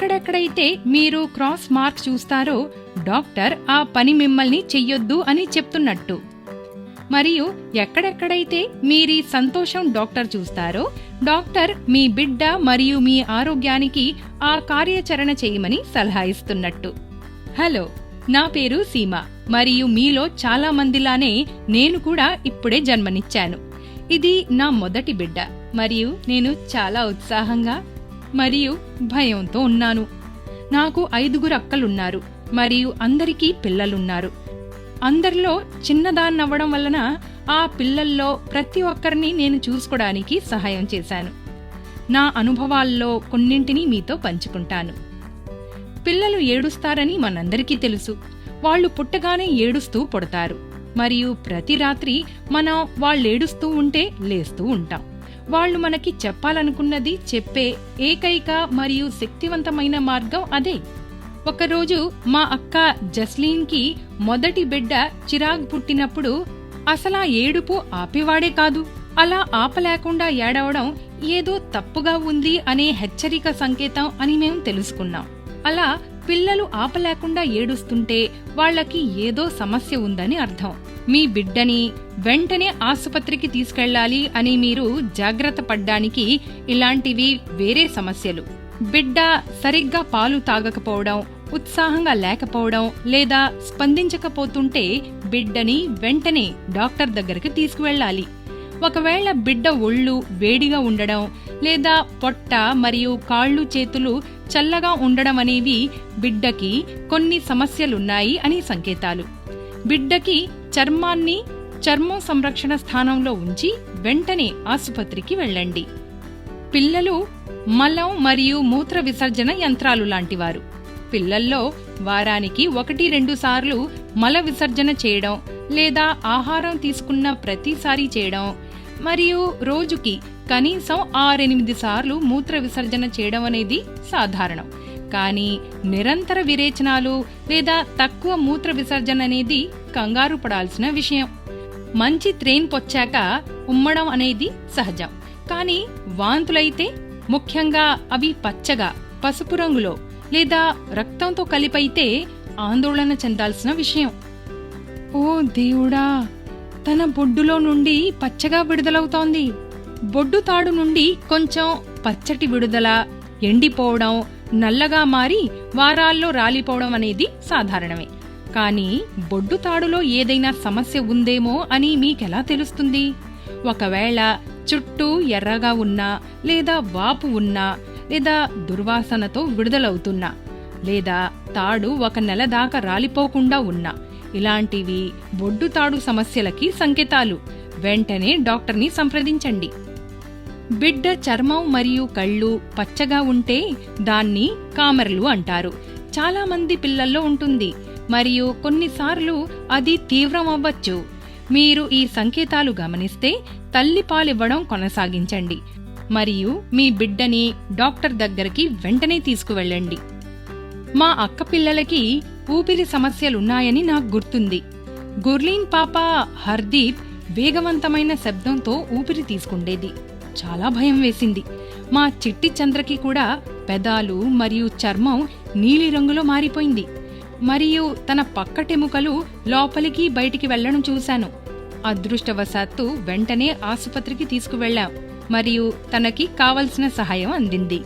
ఎక్కడెక్కడైతే మీరు cross mark చూస్తారో డాక్టర్ ఆ పని మిమ్మల్ని చెయ్యొద్దు అని చెప్తున్నట్టు. మరియు ఎక్కడెక్కడైతే మీరీ సంతోషం డాక్టర్ చూస్తారో డాక్టర్ మీ బిడ్డ మరియు మీ ఆరోగ్యానికి ఆ కార్యాచరణ చేయమని సలహా ఇస్తున్నట్టు. హలో నా పేరు సీమ. మరియు మీలో చాలా మందిలానే నేను కూడా ఇప్పుడే జన్మనిచ్చాను. ఇది నా మొదటి బిడ్డ. మరియు నేను చాలా ఉత్సాహంగా మరియు భయంతో ఉన్నాను. నాకు ఐదుగురు అక్కలున్నారు మరియు అందరికీ పిల్లలున్నారు. అందరిలో చిన్నదాన్నవ్వడం వలన ఆ పిల్లల్లో ప్రతి ఒక్కరిని నేను చూసుకోవడానికి సహాయం చేశాను. నా అనుభవాల్లో కొన్నింటిని మీతో పంచుకుంటాను. పిల్లలు ఏడుస్తారని మనందరికీ తెలుసు. వాళ్ళు పుట్టగానే ఏడుస్తూ పుడతారు. మరియు ప్రతి రాత్రి మనం వాళ్ళేడుస్తూ ఉంటే లేస్తూ ఉంటాం. వాళ్ళు మనకి చెప్పాలనుకున్నది చెప్పే ఏకైక మరియు శక్తివంతమైన మార్గం అదే. ఒకరోజు మా అక్క జస్లీన్కి మొదటి బిడ్డ చిరాగ్ పుట్టినప్పుడు అసలా ఏడుపు ఆపేవాడే కాదు. అలా ఆపలేకుండా ఏడవడం ఏదో తప్పుగా ఉంది అనే హెచ్చరిక సంకేతం అని మేము తెలుసుకున్నాం. అలా పిల్లలు ఆపలేకుండా ఏడుస్తుంటే వాళ్ళకి ఏదో సమస్య ఉందని అర్థం. మీ బిడ్డని వెంటనే ఆసుపత్రికి తీసుకెళ్ళాలి అని మీరు జాగ్రత్త పడ్డానికి ఇలాంటివి వేరే సమస్యలు. బిడ్డ సరిగ్గా పాలు తాగకపోవడం ఉత్సాహంగా లేకపోవడం లేదా స్పందించకపోతుంటే బిడ్డని వెంటనే డాక్టర్ దగ్గరికి తీసుకువెళ్ళాలి. ఒకవేళ బిడ్డ ఒళ్ళు వేడిగా ఉండడం లేదా పొట్ట మరియు కాళ్ళు చేతులు చల్లగా ఉండడం అనేవి బిడ్డకి కొన్ని సమస్యలున్నాయి అని సంకేతాలు. బిడ్డకి చర్మాన్ని చర్మం సంరక్షణ స్థానంలో ఉంచి వెంటనే ఆసుపత్రికి వెళ్ళండి. పిల్లలు మలం మరియు మూత్ర విసర్జన యంత్రాలు లాంటివారు. పిల్లల్లో వారానికి ఒకటి రెండు సార్లు మల విసర్జన చేయడం లేదా ఆహారం తీసుకున్న ప్రతిసారి చేయడం మరియు రోజుకి కనీసం ఆరెనిమిది సార్లు మూత్ర విసర్జన చేయడం అనేది సాధారణం. కానీ నిరంతర విరేచనాలు లేదా తక్కువ మూత్ర విసర్జన అనేది కంగారు పడాల్సిన విషయం. మంచి త్రేన్ పొచ్చాక ఉమ్మడం అనేది సహజం. కానీ వాంతులైతే ముఖ్యంగా అవి పచ్చగా పసుపు రంగులో లేదా రక్తంతో కలిపైతే ఆందోళన చెందాల్సిన విషయం. ఓ దేవుడా! తన బొడ్డులో నుండి పచ్చగా విడుదలవుతోంది. బొడ్డు తాడు నుండి కొంచెం పచ్చటి విడుదల ఎండిపోవడం నల్లగా మారి వారాల్లో రాలిపోవడం అనేది సాధారణమే. కానీ బొడ్డు తాడులో ఏదైనా సమస్య ఉందేమో అని మీకెలా తెలుస్తుంది? ఒకవేళ చుట్టూ ఎర్రగా ఉన్నా లేదా వాపు ఉన్నా లేదా దుర్వాసనతో విడుదలవుతున్నా లేదా తాడు ఒక నెల దాకా రాలిపోకుండా ఉన్నా ఇలాంటివి బొడ్డు తాడు సమస్యలకి సంకేతాలు. వెంటనే డాక్టర్ని సంప్రదించండి. బిడ్డ చర్మం మరియు కళ్ళు పచ్చగా ఉంటే దాన్ని కామెర్లు అంటారు. చాలా మంది పిల్లల్లో ఉంటుంది. మరియు కొన్నిసార్లు అది తీవ్రం అవ్వచ్చు మీరు ఈ సంకేతాలు గమనిస్తే తల్లి పాలివ్వడం కొనసాగించండి. మరియు మీ బిడ్డని డాక్టర్ దగ్గరికి వెంటనే తీసుకువెళ్ళండి. మా అక్క పిల్లలకి ఊపిరి సమస్యలున్నాయని నాకు గుర్తుంది. గుర్లీన్ పాప హర్దీప్ వేగవంతమైన శబ్దంతో ఊపిరి తీసుకుండేది. చాలా భయం వేసింది. మా చిట్టి చంద్రకి కూడా పెదాలు మరియు చర్మం నీలిరంగులో మారిపోయింది. మరియు తన పక్కటెముకలు లోపలికి బయటికి వెళ్ళడం చూశాను. అదృష్టవశాత్తు వెంటనే ఆసుపత్రికి తీసుకువెళ్ళాం. మరియు తనకి కావలసిన సహాయం అందింది.